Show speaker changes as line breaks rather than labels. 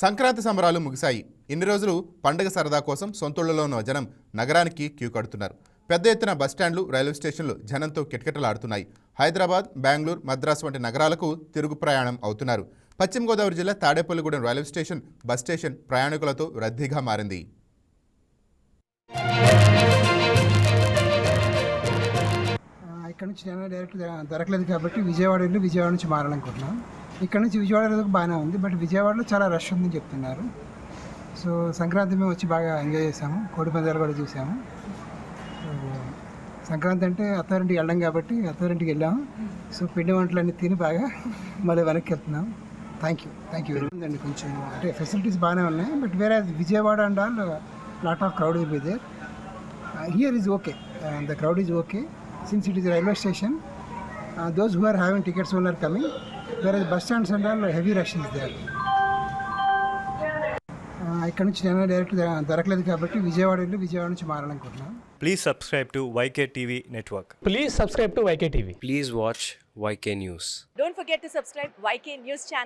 సంక్రాంతి సంబరాలు ముగిశాయి. ఇన్ని రోజులు పండుగ సరదా కోసం సొంతూళ్ళలో ఉన్న జనం నగరానికి క్యూ కడుతున్నారు. పెద్ద ఎత్తున బస్టాండ్లు రైల్వే స్టేషన్లు జనంతో కిటకిటలాడుతున్నాయి. హైదరాబాద్ బెంగళూరు మద్రాసు వంటి నగరాలకు తిరుగు ప్రయాణం అవుతున్నారు. పశ్చిమ గోదావరి జిల్లా Tadepalligudem railway station bus station ప్రయాణికులతో రద్దీగా మారింది.
ఇక్కడ నుంచి నేను డైరెక్ట్ దొరకలేదు కాబట్టి విజయవాడ వెళ్ళి విజయవాడ నుంచి మారాలనుకుంటున్నాను. ఇక్కడ నుంచి విజయవాడ వరకు బాగానే ఉంది బట్ విజయవాడలో చాలా రష్ ఉందని చెప్తున్నారు. సో సంక్రాంతి మేము వచ్చి బాగా ఎంజాయ్ చేసాము కోడి పందాలు కూడా చూసాము సో సంక్రాంతి అంటే అత్తారింటికి వెళ్ళాం కాబట్టి అత్తారింటికి వెళ్ళాము. సో పిండి వంటలన్నీ తిని బాగా మళ్ళీ వెనక్కి వెళ్తున్నాం. Thank you thank you very much అండి కొంచెం అంటే ఫెసిలిటీస్ బాగానే ఉన్నాయి బట్ వేరే Vijayawada and all lot of crowd will be there here is okay the crowd is okay since it is railway station those railway are having tickets who coming వేరే bus stand సెంటర్లో heavy rush ఇక్కడ నుంచి నేను direct దొరకలేదు కాబట్టి విజయవాడ వెళ్ళి విజయవాడ నుంచి మారాలనుకుంటున్నాను.
Please subscribe to YK TV network
please subscribe to YK TV
please watch YK news
don't forget to subscribe YK news channel